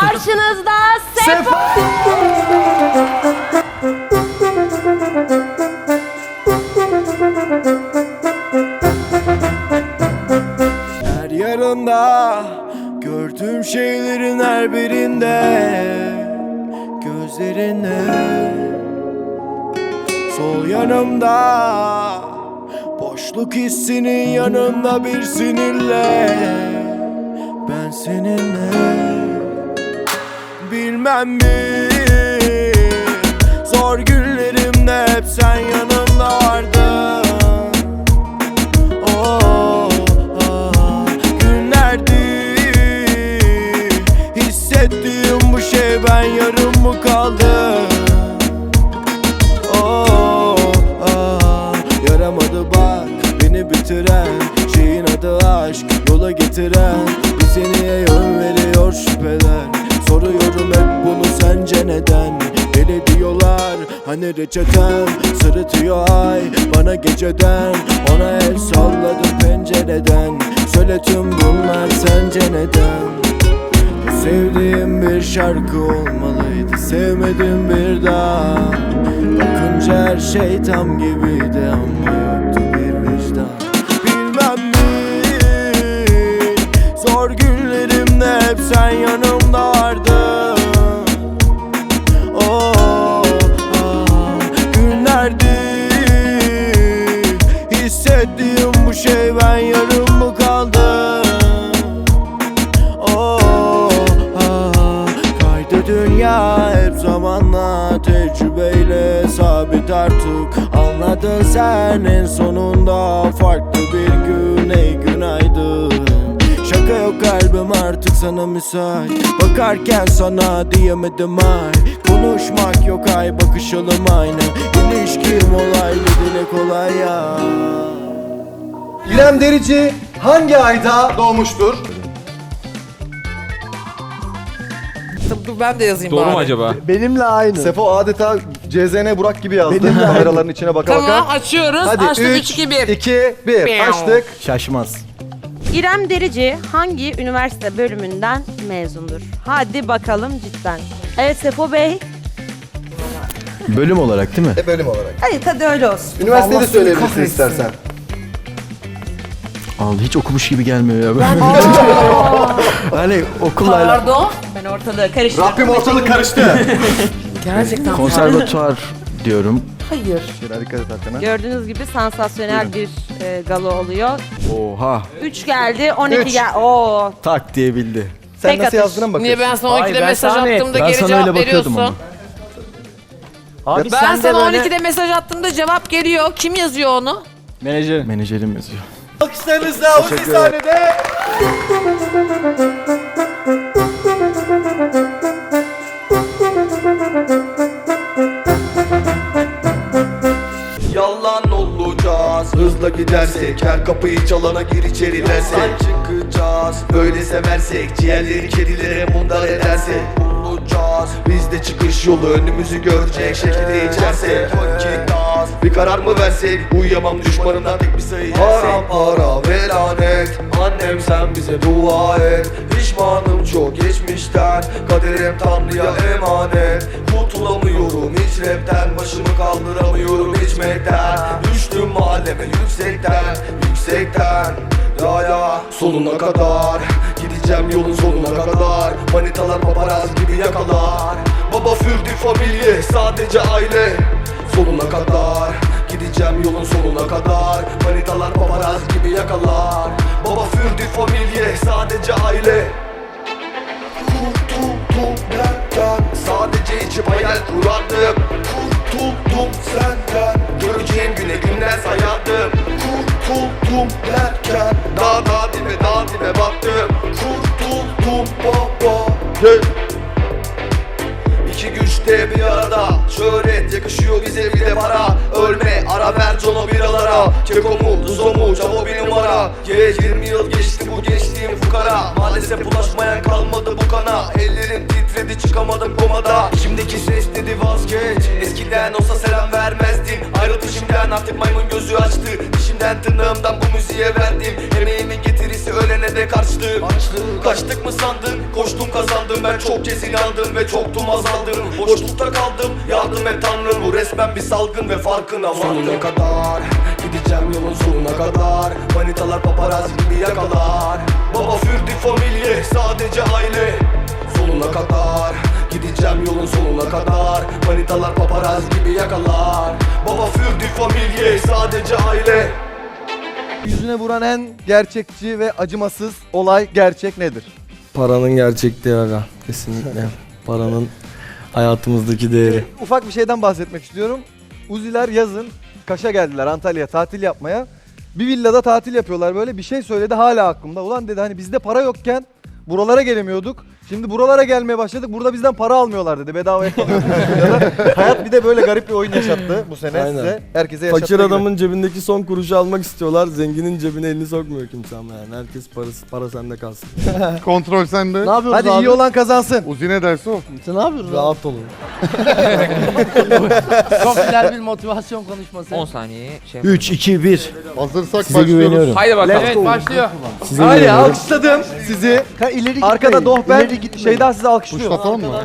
Karşınızda Sefo. Her yarında gördüğüm şeylerin her birinde Gözlerinde. Sol yanımda Boşluk hissinin yanında bir sinirle. Ben seninle Bilmem mi? Zor günlerimde hep sen yanımda vardın Oh, ah, günlerdir Hissettiğim bu şey ben yarım mı kaldım? Oh, ah, yaramadı bak beni bitiren Şeyin adı aşk yola getiren Bize niye Hep bunu sence neden? Deli diyorlar hani reçetem Sırıtıyor ay. Bana geceden Ona el salladım pencereden. Söyle tüm bunlar sence neden? Sevdiğim bir şarkı olmalıydı Sevmedim bir daha. Bakınca her şey tam gibiydi Ama yoktu bir vicdan. Bilmem mi? Zor günlerimde hep sen yanımda vardın kaydı dünya hep zamanla Tecrübeyle sabit artık. Anladın sen en sonunda Farklı bir gün ey günaydın. Şaka yok kalbim artık sana müsait. Bakarken sana diyemedim ay. Konuşmak yok ay bakışalım aynı. İlişkim olaylı dile kolay ya. İrem Derici hangi ayda doğmuştur? Dur ben de yazayım Doğru bari. mu acaba? Benimle aynı. Sefo adeta CZN Burak gibi yazdı. Benimle aynı. Kameraların içine baka Tamam baka. açıyoruz. Hadi Açtık 3, 3, 2, 1. 2, 1. Açtık. Şaşmaz. İrem Derici hangi üniversite bölümünden mezundur? Hadi bakalım cidden. Evet Sefo Bey. Bölüm olarak değil mi? E, bölüm olarak. Hayır hadi öyle olsun. Üniversiteyi de söyleyebilirsin istersen. Al hiç okumuş gibi gelmiyor ya. hani okulla Pardon. Ben ortalığı karıştırdım. Rabbim ortalık karıştı. Gerçekten. konservatuar diyorum. Hayır. Şöyle dikkat et arkana. Gördüğünüz gibi sansasyonel bir e, galo oluyor. Oha. 3 geldi, 12 Üç. geldi. Oo. Tak diye bildi. Sen Tek nasıl atış. yazdığına mı Niye bakıyorsun? ben sana 12'de ben mesaj sana attığımda Ben geri sana cevap öyle bakıyordum veriyorsun? Abi Ben sen de sana böyle 12'de mesaj attığımda cevap geliyor. Kim yazıyor onu? menajer. Menajerim yazıyor. Alkışlarınızla Uzi sahnede. Yalan olacağız. Hızla gidersek Her kapıyı çalana gir içeri dersek. Çıkacağız. Böyle seversek Ciğerleri kedilere mundar edersek. Bulacağız Biz de çıkış yolu önümüzü görecek Şekilde içersek. Az Bir karar mı versek? Uyuyamam düşmanımdan tek bir sayı Para para ve lanet. Annem sen bize dua et. Pişmanım çok geçmişten. Kaderim Tanrı'ya emanet. Kurtulamıyorum hiç rapten. Başımı kaldıramıyorum içmekten Düştüm mahalleme yüksekten Yüksekten. Ya ya sonuna kadar. Gideceğim yolun sonuna kadar. Manitalar paparazzi gibi yakalar. Baba fürdü familye sadece aile Sonuna kadar. Gideceğim yolun sonuna kadar. Manitalar paparazzi gibi yakalar. Baba fürdü familye sadece aile. Kurtuldum derken Sadece içip hayal kurardım. Kurtuldum senden Göreceğim güne günler sayardım. Kurtuldum derken Daha daha dibe daha dibe baktım. Kurtuldum baba hey. Güçte bir arada. Şöhret yakışıyor bize bir de para. Ölme ara ver cano biralara. Keko mu Duzo mu Cavo bir numara. Geç 20 yıl geçti bu geçtiğim fukara. Maalesef bulaşmayan kalmadı bu kana. Ellerim titredi çıkamadım komada. Şimdiki ses dedi vazgeç. Eskiden olsa selam vermezdin. Ayrıldı şimdiden artık maymun gözü açtı. Dişimden tırnağımdan bu müziğe verdim. Emeğimin getirisi ölene de karştım Kaçtık mı sandın kazandım Ben çok kez inandım ve çoktum azaldım Boşlukta kaldım yardım et tanrım. Bu resmen bir salgın ve farkına vardım. Sonuna kadar gideceğim yolun sonuna kadar. Manitalar paparazzi gibi yakalar. Baba fürdü familye sadece aile. Sonuna kadar Gideceğim yolun sonuna kadar. Manitalar paparazzi gibi yakalar. Baba fürdü familye sadece aile. Yüzüne vuran en gerçekçi ve acımasız olay gerçek nedir? Paranın gerçekliği aga. Kesinlikle. Paranın hayatımızdaki değeri. Ufak bir şeyden bahsetmek istiyorum. Uziler yazın Kaş'a geldiler Antalya'ya tatil yapmaya. Bir villada tatil yapıyorlar böyle bir şey söyledi hala aklımda. Ulan dedi hani bizde para yokken buralara gelemiyorduk. Şimdi buralara gelmeye başladık. Burada bizden para almıyorlar dedi. Bedavaya villada. Hayat bir de böyle garip bir oyun yaşattı bu sene Aynen. size. Herkese yaşattı. Fakir adamın cebindeki son kuruşu almak istiyorlar. Zenginin cebine elini sokmuyor kimse ama yani. Herkes parası, para sende kalsın. Kontrol sende. Ne yapıyoruz Hadi abi? iyi olan kazansın. Uzi ne derse o. Sen ne yapıyoruz abi? Rahat olun. Çok güzel bir motivasyon konuşması. 10 saniye şey 3, 2, 1. Hazırsak Size başlıyoruz. güveniyorum. Haydi bakalım. Evet başlıyor. Size Hadi güveniyorum. alkışladım sizi. ileri Arkada Dohber şey daha sizi alkışlıyor. Tuşlatalım mı?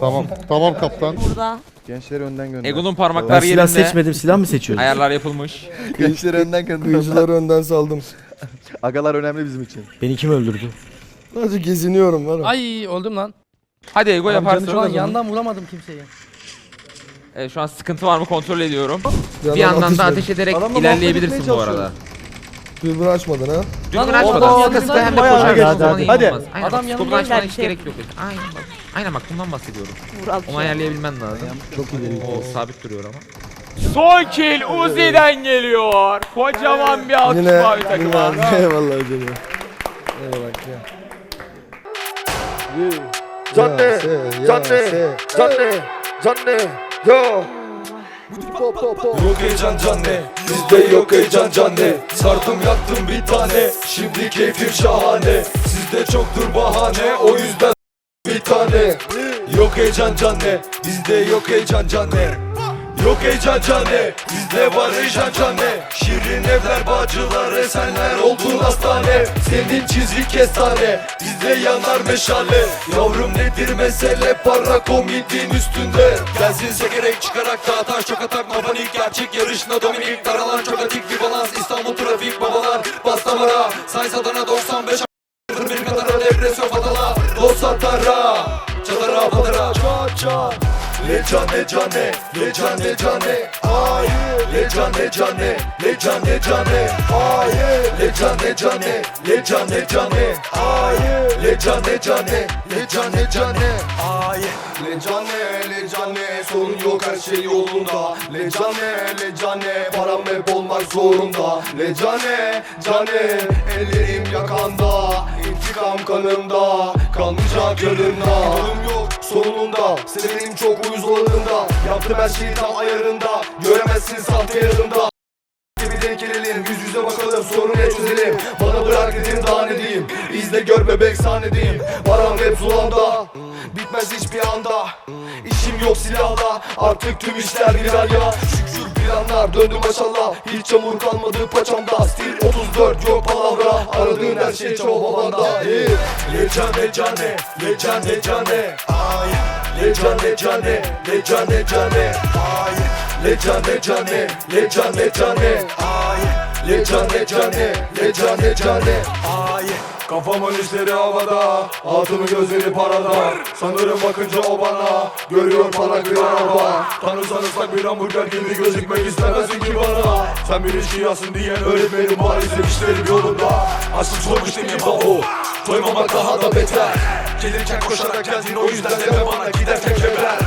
Tamam. Tamam kaptan. Burada. Gençleri önden gönder. Ego'nun Ben parmakları silah yerinde. seçmedim. Silah mı seçiyorum? Ayarlar yapılmış. Gençleri önden gönder. Kıyıcıları önden saldım. Agalar önemli bizim için. Beni kim öldürdü? Sadece geziniyorum var. Ay öldüm lan. Hadi Ego yaparsın. Şu an yandan vuramadım kimseyi. Evet, şu an sıkıntı var mı kontrol ediyorum. Yandan Bir yandan da ateş ederek Adamla ilerleyebilirsin bu arada. Dürbün açmadın ha. Dürbün açmadan sıkı hem de bayağı koşarsan geç. o zaman iyi Hadi. olmaz. Aynen Adam bak, yanında skopunu açmana hiç şey gerek yok. Aynen bak. Aynen bak bundan bahsediyorum. Vural. Onu ayarlayabilmen lazım. Çok ileri O sabit duruyor ama. Son kill Uzi'den geliyor. Kocaman bir alkış Yine, mavi yine takıma. eyvallah hocam. Eyvallah ya. Canne, canne, canne, yo Yok heyecan canne, bizde yok heyecan canne Sardım yaktım bir tane, şimdi keyfim şahane. Sizde çoktur bahane, o yüzden bir tane. Yok heyecan canne, bizde yok heyecan canne Yok heyecan canne, bizde var heyecan canne Şirin evler bacılar, esenler oldun hastane. Senin çizik kestane, bizde yanar meşale. Yavrum nedir mesele, para komidin üstünde. Gelsin sekerek çıkarak daha taş çok atak panik Gerçek yarışına dominik, daralan çok atik bir balans İstanbul trafik babalar, bas damara Say sadana 95 bir katara depresyon patala Dost satara Çatara patara Çat çat. Le cane cane. Le cane Hayır Le cane cane. Le cane Hayır Le cane cane. Le cane Hayır Le cane cane. Le cane Hayır Le cane Le cane Sorun yok her şey yolunda. Le cane Le cane Param hep olmak zorunda. Le cane Ellerim yakanda. İntikam kanımda Kalmayacak yanımda Yolum yok sonunda Sevenim çok uyuzlarında Yaptım her şeyi tam ayarında Göremezsin sahte yanımda. Bir denk gelelim Yüz yüze bakalım sorunu ne çözelim. Bana bırak dedim daha ne diyeyim? İzle gör bebek sahnedeyim. Param hep zulanda Bitmez hiçbir anda. İşim yok silahla. Artık tüm işler viral ya Şükür planlar döndü maşallah. Hiç çamur kalmadı paçamda. Stil 34 yok palavra. Aradığın her şey çoğu babanda. Hey. Le cane cane Le cane Ay Le cane cane Le cane Ay Le cane cane Le cane Ay Le cane cane Le cane Kafamın işleri havada Altını gözleri parada. Sanırım bakınca o bana Görüyor bana kıyar araba. Tanırsan ıslak bir hamburger gibi gözükmek istemezsin ki bana. Sen bir ilişkiyasın diyen öğretmenim Maalesef işlerim yolunda. Aşkım sormuş değil mi babo Doymamak daha da beter. Gelirken koşarak geldin o yüzden deme bana giderken keber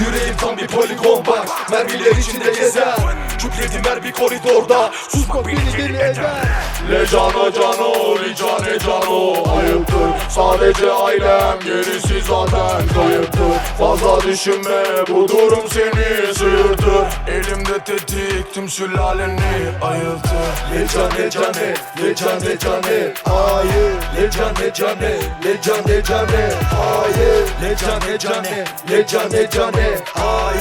Yüreğim tam bir poligon bak Mermiler içinde gezer. Kükredim her bir koridorda Susmak beni deli eder Le cano cano, li cane cano Ayıptır sadece ailem Gerisi zaten kayıptır Fazla düşünme bu durum seni sıyırtır Elimde tetik tüm sülaleni ayıltır Le cane cane, le cane cane Hayır Le cane cane, le cane cane Hayır Le cane cane Le cane cane Ay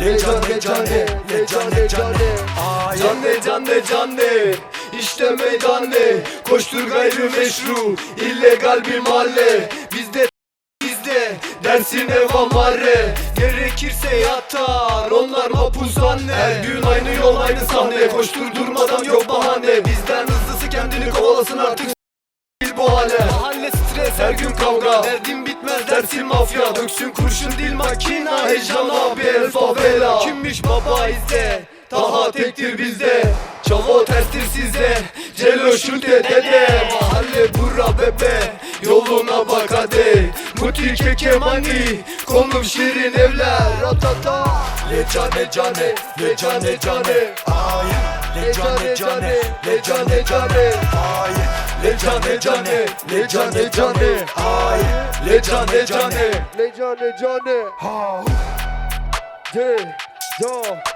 Le cane cane Le cane cane Ay Cane cane cane İşte meydan ne? Koştur gayrı meşru illegal bir mahalle. Bizde bizde dersin ev amare Gerekirse yatar onlar mapuzhane Her gün aynı yol aynı sahne. Koştur durmadan yok bahane. Bizden hızlısı kendini kovalasın artık bu hale. Mahalle stres her gün kavga. Derdim bitmez dersin mafya. Döksün kurşun dil makina Heyecan abi el favela Kimmiş baba izle? Taha tektir bizde Çavo terstir sizde. Celo şute dede Mahalle bura bebe. Yoluna bak hadi. Muti keke mani Konum şirin evler. Ratata Le cane cane Le cane cane. Ay Le cane cane Le cane cane. Ay Le cane cane Le cane cane. Ay Le cane cane Le cane cane. Ha De Do